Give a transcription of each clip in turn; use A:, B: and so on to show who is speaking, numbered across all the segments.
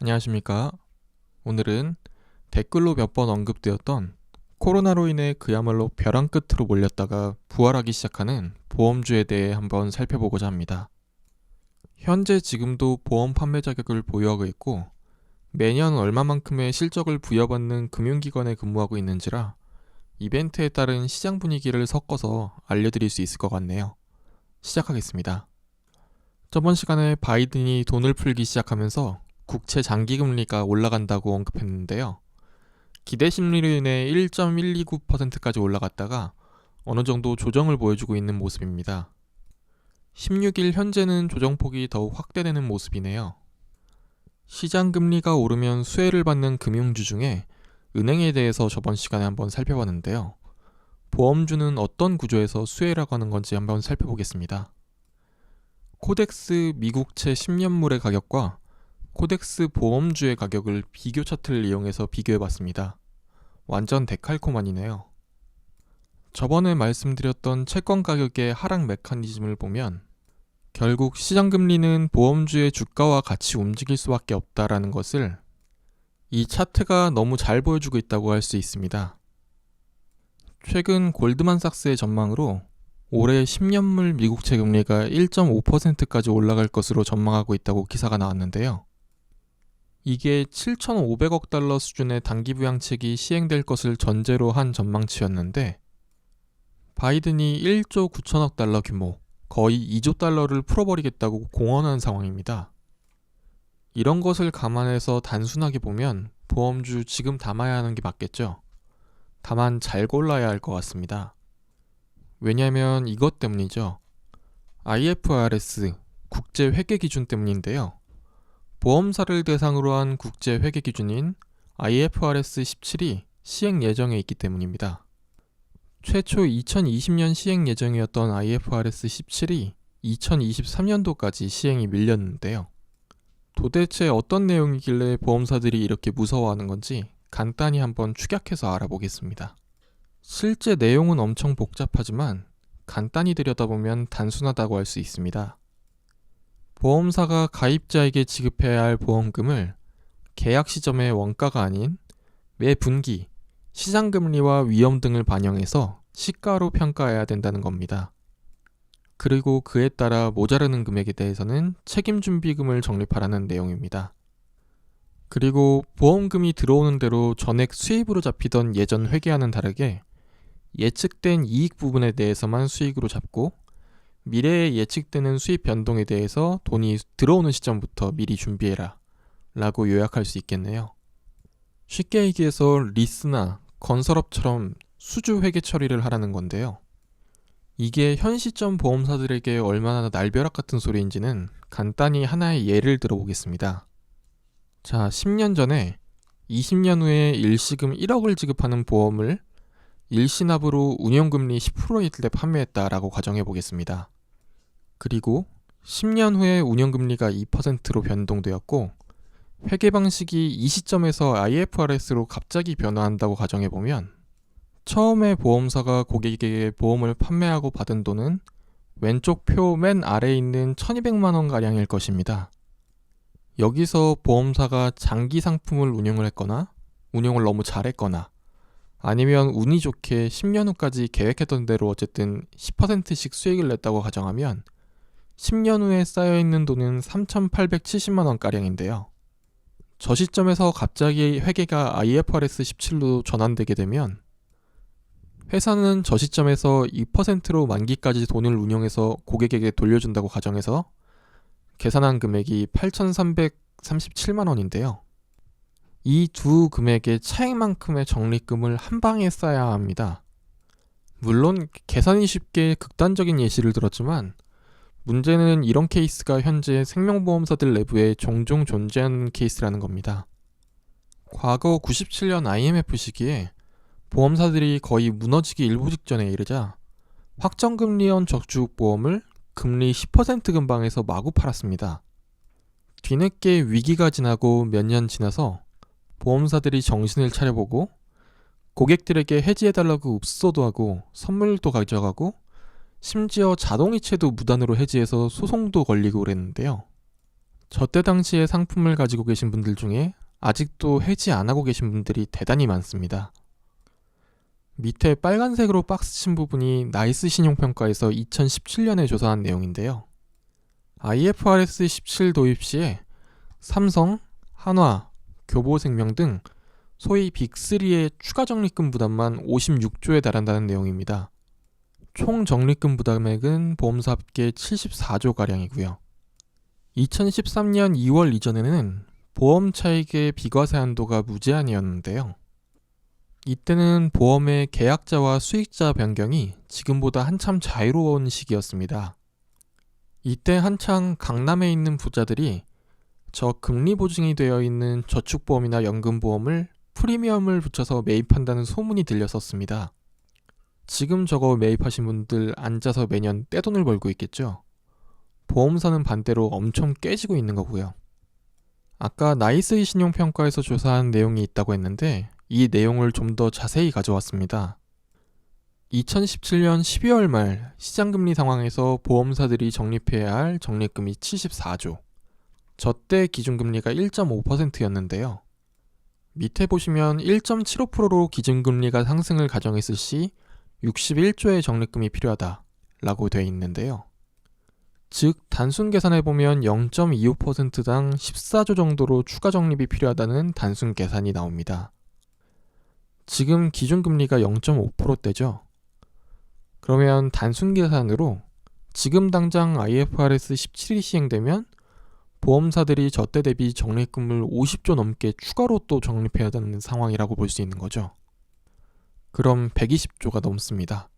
A: 안녕하십니까. 오늘은 댓글로 몇 번 언급되었던 코로나로 인해 그야말로 벼랑 끝으로 몰렸다가 부활하기 시작하는 보험주에 대해 한번 살펴보고자 합니다. 현재 지금도 보험 판매 자격을 보유하고 있고 매년 얼마만큼의 실적을 부여받는 금융기관에 근무하고 있는지라 이벤트에 따른 시장 분위기를 섞어서 알려드릴 수 있을 것 같네요. 시작하겠습니다. 저번 시간에 바이든이 돈을 풀기 시작하면서 국채 장기 금리가 올라간다고 언급했는데요. 기대 심리로 인해 1.129%까지 올라갔다가 어느 정도 조정을 보여주고 있는 모습입니다. 16일 현재는 조정폭이 더욱 확대되는 모습이네요. 시장 금리가 오르면 수혜를 받는 금융주 중에 은행에 대해서 저번 시간에 한번 살펴봤는데요. 보험주는 어떤 구조에서 수혜라고 하는 건지 한번 살펴보겠습니다. 코덱스 미국채 10년물의 가격과 코덱스 보험주의 가격을 비교 차트를 이용해서 비교해 봤습니다. 완전 데칼코만이네요. 저번에 말씀드렸던 채권 가격의 하락 메커니즘을 보면 결국 시장 금리는 보험주의 주가와 같이 움직일 수밖에 없다라는 것을 이 차트가 너무 잘 보여주고 있다고 할 수 있습니다. 최근 골드만삭스의 전망으로 올해 10년물 미국채 금리가 1.5%까지 올라갈 것으로 전망하고 있다고 기사가 나왔는데요. 이게 7,500억 달러 수준의 단기 부양책이 시행될 것을 전제로 한 전망치였는데 바이든이 1조 9천억 달러 규모, 거의 2조 달러를 풀어버리겠다고 공언한 상황입니다. 이런 것을 감안해서 단순하게 보면 보험주 지금 담아야 하는 게 맞겠죠. 다만 잘 골라야 할 것 같습니다. 왜냐면 이것 때문이죠. IFRS 국제 회계 기준 때문인데요. 보험사를 대상으로 한 국제 회계 기준인 IFRS 17이 시행 예정에 있기 때문입니다. 최초 2020년 시행 예정이었던 IFRS 17이 2023년도까지 시행이 밀렸는데요. 도대체 어떤 내용이길래 보험사들이 이렇게 무서워하는 건지 간단히 한번 축약해서 알아보겠습니다. 실제 내용은 엄청 복잡하지만 간단히 들여다보면 단순하다고 할 수 있습니다. 보험사가 가입자에게 지급해야 할 보험금을 계약 시점의 원가가 아닌 매 분기 시장 금리와 위험 등을 반영해서 시가로 평가해야 된다는 겁니다. 그리고 그에 따라 모자르는 금액에 대해서는 책임 준비금을 적립하라는 내용입니다. 그리고 보험금이 들어오는 대로 전액 수입으로 잡히던 예전 회계와는 다르게 예측된 이익 부분에 대해서만 수익으로 잡고 미래에 예측되는 수입 변동에 대해서 돈이 들어오는 시점부터 미리 준비해라 라고 요약할 수 있겠네요. 쉽게 얘기해서 리스나 건설업처럼 수주 회계 처리를 하라는 건데요. 이게 현 시점 보험사들에게 얼마나 날벼락 같은 소리인지는 간단히 하나의 예를 들어보겠습니다. 자, 10년 전에 20년 후에 일시금 1억을 지급하는 보험을 일시납으로 운용금리 10%일 때 판매했다라고 가정해 보겠습니다. 그리고 10년 후에 운영금리가 2%로 변동되었고 회계 방식이 이 시점에서 IFRS로 갑자기 변화한다고 가정해 보면 처음에 보험사가 고객에게 보험을 판매하고 받은 돈은 왼쪽 표 맨 아래에 있는 1200만 원 가량일 것입니다. 여기서 보험사가 장기 상품을 운용을 했거나 운용을 너무 잘했거나 아니면 운이 좋게 10년 후까지 계획했던 대로 어쨌든 10%씩 수익을 냈다고 가정하면 10년 후에 쌓여있는 돈은 3,870만원 가량인데요. 저 시점에서 갑자기 회계가 IFRS 17로 전환되게 되면 회사는 저 시점에서 2%로 만기까지 돈을 운용해서 고객에게 돌려준다고 가정해서 계산한 금액이 8,337만 원인데요. 이 두 금액의 차이만큼의 적립금을 한 방에 쌓아야 합니다. 물론 계산이 쉽게 극단적인 예시를 들었지만 문제는 이런 케이스가 현재 생명보험사들 내부에 종종 존재하는 케이스라는 겁니다. 과거 97년 IMF 시기에 보험사들이 거의 무너지기 일부 직전에 이르자 확정금리형 적주보험을 금리 10% 근방에서 마구 팔았습니다. 뒤늦게 위기가 지나고 몇 년 지나서 보험사들이 정신을 차려보고 고객들에게 해지해달라고 읍소도 하고 선물도 가져가고 심지어 자동이체도 무단으로 해지해서 소송도 걸리고 그랬는데요. 저때 당시에 상품을 가지고 계신 분들 중에 아직도 해지 안 하고 계신 분들이 대단히 많습니다. 밑에 빨간색으로 박스 친 부분이 나이스 신용평가에서 2017년에 조사한 내용인데요. IFRS 17 도입 시에 삼성, 한화, 교보생명 등 소위 빅3의 추가 적립금 부담만 56조에 달한다는 내용입니다. 총 적립금 부담액은 보험사 합계 74조 가량이고요. 2013년 2월 이전에는 보험 차익의 비과세 한도가 무제한이었는데요. 이때는 보험의 계약자와 수익자 변경이 지금보다 한참 자유로운 시기였습니다. 이때 한창 강남에 있는 부자들이 저 금리 보증이 되어 있는 저축보험이나 연금보험을 프리미엄을 붙여서 매입한다는 소문이 들렸었습니다. 지금 저거 매입하신 분들 앉아서 매년 떼돈을 벌고 있겠죠? 보험사는 반대로 엄청 깨지고 있는 거고요. 아까 나이스이 신용평가에서 조사한 내용이 있다고 했는데 이 내용을 좀 더 자세히 가져왔습니다. 2017년 12월 말 시장금리 상황에서 보험사들이 적립해야 할 적립금이 74조. 저때 기준금리가 1.5%였는데요. 밑에 보시면 1.75%로 기준금리가 상승을 가정했을 시 61조의 적립금이 필요하다 라고 되어 있는데요. 즉, 단순 계산해 보면 0.25%당 14조 정도로 추가 적립이 필요하다는 단순 계산이 나옵니다. 지금 기준 금리가 0.5%대죠. 그러면 단순 계산으로 지금 당장 IFRS 17이 시행되면 보험사들이 저때 대비 적립금을 50조 넘게 추가로 또 적립해야 되는 상황이라고 볼 수 있는 거죠. 그럼 120조가 넘습니다.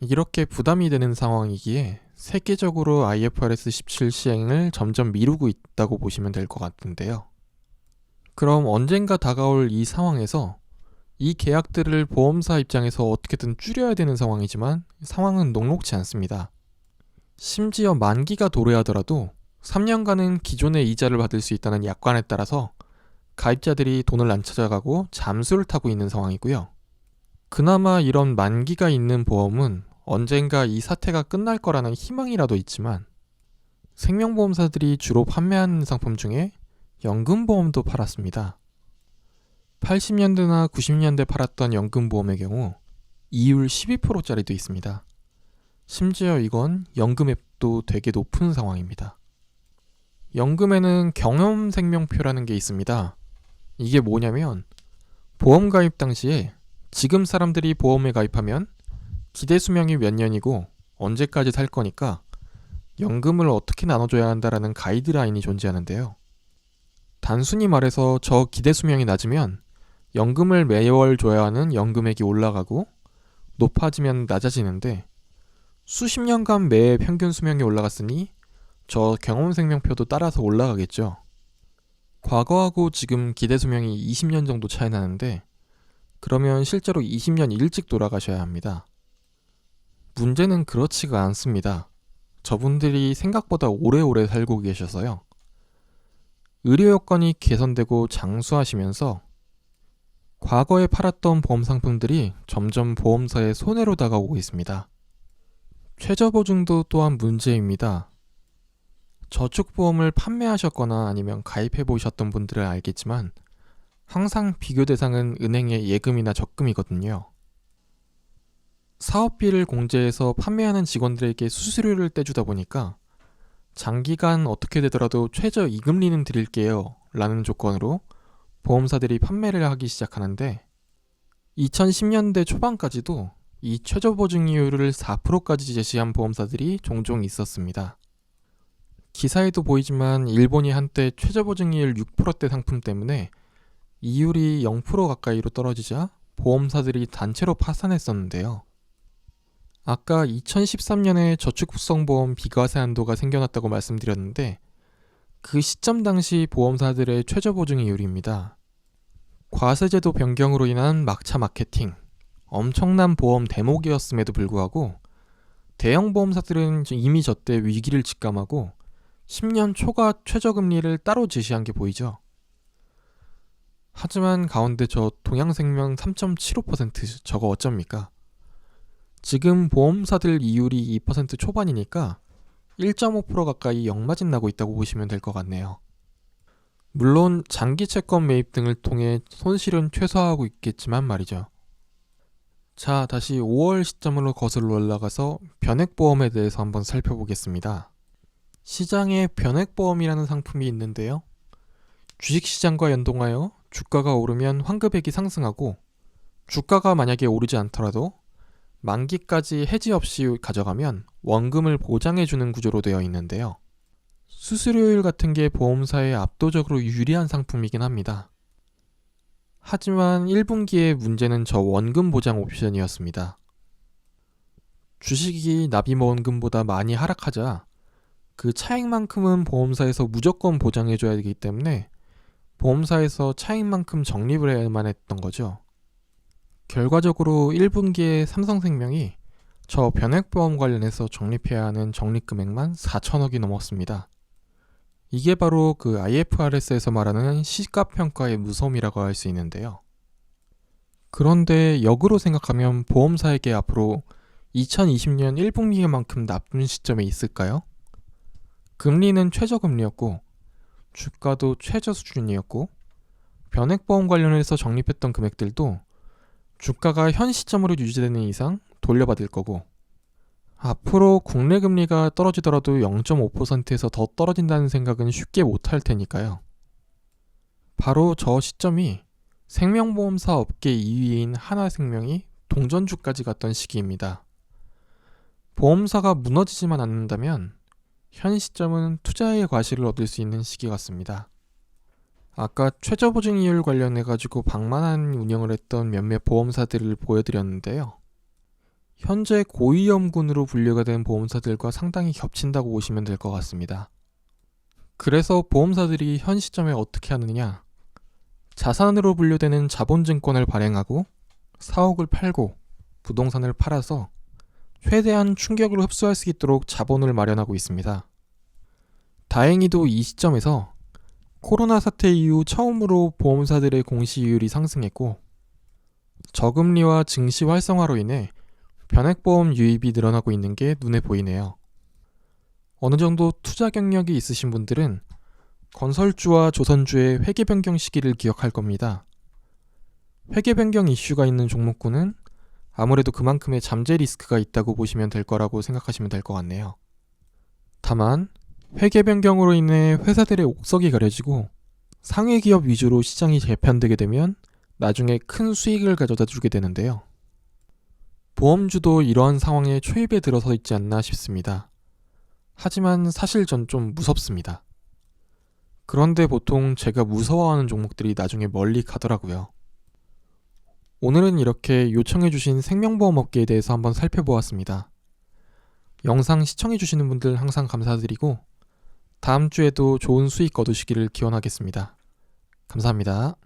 A: 이렇게 부담이 되는 상황이기에 세계적으로 IFRS 17 시행을 점점 미루고 있다고 보시면 될 것 같은데요. 그럼 언젠가 다가올 이 상황에서 이 계약들을 보험사 입장에서 어떻게든 줄여야 되는 상황이지만 상황은 녹록지 않습니다. 심지어 만기가 도래하더라도 3년간은 기존의 이자를 받을 수 있다는 약관에 따라서 가입자들이 돈을 안 찾아가고 잠수를 타고 있는 상황이고요. 그나마 이런 만기가 있는 보험은 언젠가 이 사태가 끝날 거라는 희망이라도 있지만 생명보험사들이 주로 판매하는 상품 중에 연금보험도 팔았습니다. 80년대나 90년대 팔았던 연금보험의 경우 이율 12%짜리도 있습니다. 심지어 이건 연금액도 되게 높은 상황입니다. 연금에는 경험생명표라는 게 있습니다. 이게 뭐냐면 보험 가입 당시에 지금 사람들이 보험에 가입하면 기대 수명이 몇 년이고 언제까지 살 거니까 연금을 어떻게 나눠줘야 한다라는 가이드라인이 존재하는데요. 단순히 말해서 저 기대 수명이 낮으면 연금을 매월 줘야 하는 연금액이 올라가고 높아지면 낮아지는데 수십 년간 매 평균 수명이 올라갔으니 저 경험 생명표도 따라서 올라가겠죠. 과거하고 지금 기대 수명이 20년 정도 차이 나는데 그러면 실제로 20년 일찍 돌아가셔야 합니다. 문제는 그렇지가 않습니다. 저분들이 생각보다 오래오래 살고 계셔서요. 의료 여건이 개선되고 장수하시면서 과거에 팔았던 보험 상품들이 점점 보험사의 손해로 다가오고 있습니다. 최저 보증도 또한 문제입니다. 저축보험을 판매하셨거나 아니면 가입해 보셨던 분들은 알겠지만 항상 비교 대상은 은행의 예금이나 적금이거든요. 사업비를 공제해서 판매하는 직원들에게 수수료를 떼주다 보니까 장기간 어떻게 되더라도 최저 이금리는 드릴게요 라는 조건으로 보험사들이 판매를 하기 시작하는데 2010년대 초반까지도 이 최저 보증이율을 4%까지 제시한 보험사들이 종종 있었습니다. 기사에도 보이지만 일본이 한때 최저 보증이율 6%대 상품 때문에 이율이 0% 가까이로 떨어지자 보험사들이 단체로 파산했었는데요. 아까 2013년에 저축성보험 비과세 한도가 생겨났다고 말씀드렸는데 그 시점 당시 보험사들의 최저 보증이율입니다. 과세제도 변경으로 인한 막차 마케팅, 엄청난 보험 대목이었음에도 불구하고 대형 보험사들은 이미 저때 위기를 직감하고 10년 초과 최저금리를 따로 제시한 게 보이죠. 하지만 가운데 저 동양생명 3.75% 저거 어쩝니까? 지금 보험사들 이율이 2% 초반이니까 1.5% 가까이 역마진 나고 있다고 보시면 될 것 같네요. 물론 장기 채권 매입 등을 통해 손실은 최소화하고 있겠지만 말이죠. 자, 다시 5월 시점으로 거슬러 올라가서 변액보험에 대해서 한번 살펴보겠습니다. 시장에 변액보험이라는 상품이 있는데요. 주식시장과 연동하여 주가가 오르면 환급액이 상승하고 주가가 만약에 오르지 않더라도 만기까지 해지 없이 가져가면 원금을 보장해주는 구조로 되어 있는데요. 수수료율 같은 게 보험사에 압도적으로 유리한 상품이긴 합니다. 하지만 1분기의 문제는 저 원금 보장 옵션이었습니다. 주식이 납입원금보다 많이 하락하자 그 차익만큼은 보험사에서 무조건 보장해줘야 되기 때문에 보험사에서 차익만큼 적립을 해야만 했던 거죠. 결과적으로 1분기에 삼성생명이 저 변액보험 관련해서 적립해야 하는 적립금액만 4천억이 넘었습니다. 이게 바로 그 IFRS에서 말하는 시가평가의 무서움이라고 할 수 있는데요. 그런데 역으로 생각하면 보험사에게 앞으로 2020년 1분기만큼 나쁜 시점에 있을까요? 금리는 최저금리였고 주가도 최저 수준이었고 변액보험 관련해서 적립했던 금액들도 주가가 현 시점으로 유지되는 이상 돌려받을 거고 앞으로 국내 금리가 떨어지더라도 0.5%에서 더 떨어진다는 생각은 쉽게 못할 테니까요. 바로 저 시점이 생명보험사 업계 2위인 하나생명이 동전주까지 갔던 시기입니다. 보험사가 무너지지만 않는다면 현 시점은 투자의 과실을 얻을 수 있는 시기 같습니다. 아까 최저 보증 이율 관련해 가지고 방만한 운영을 했던 몇몇 보험사들을 보여드렸는데요. 현재 고위험군으로 분류가 된 보험사들과 상당히 겹친다고 보시면 될 것 같습니다. 그래서 보험사들이 현 시점에 어떻게 하느냐? 자산으로 분류되는 자본증권을 발행하고 사옥을 팔고 부동산을 팔아서 최대한 충격을 흡수할 수 있도록 자본을 마련하고 있습니다. 다행히도 이 시점에서 코로나 사태 이후 처음으로 보험사들의 공시이율이 상승했고 저금리와 증시 활성화로 인해 변액보험 유입이 늘어나고 있는 게 눈에 보이네요. 어느 정도 투자 경력이 있으신 분들은 건설주와 조선주의 회계 변경 시기를 기억할 겁니다. 회계 변경 이슈가 있는 종목군은 아무래도 그만큼의 잠재 리스크가 있다고 보시면 될 거라고 생각하시면 될 것 같네요. 다만 회계 변경으로 인해 회사들의 옥석이 가려지고 상위 기업 위주로 시장이 재편되게 되면 나중에 큰 수익을 가져다 주게 되는데요. 보험주도 이러한 상황에 초입에 들어서 있지 않나 싶습니다. 하지만 사실 전 좀 무섭습니다. 그런데 보통 제가 무서워하는 종목들이 나중에 멀리 가더라고요. 오늘은 이렇게 요청해주신 생명보험 업계에 대해서 한번 살펴보았습니다. 영상 시청해주시는 분들 항상 감사드리고 다음 주에도 좋은 수익 거두시기를 기원하겠습니다. 감사합니다.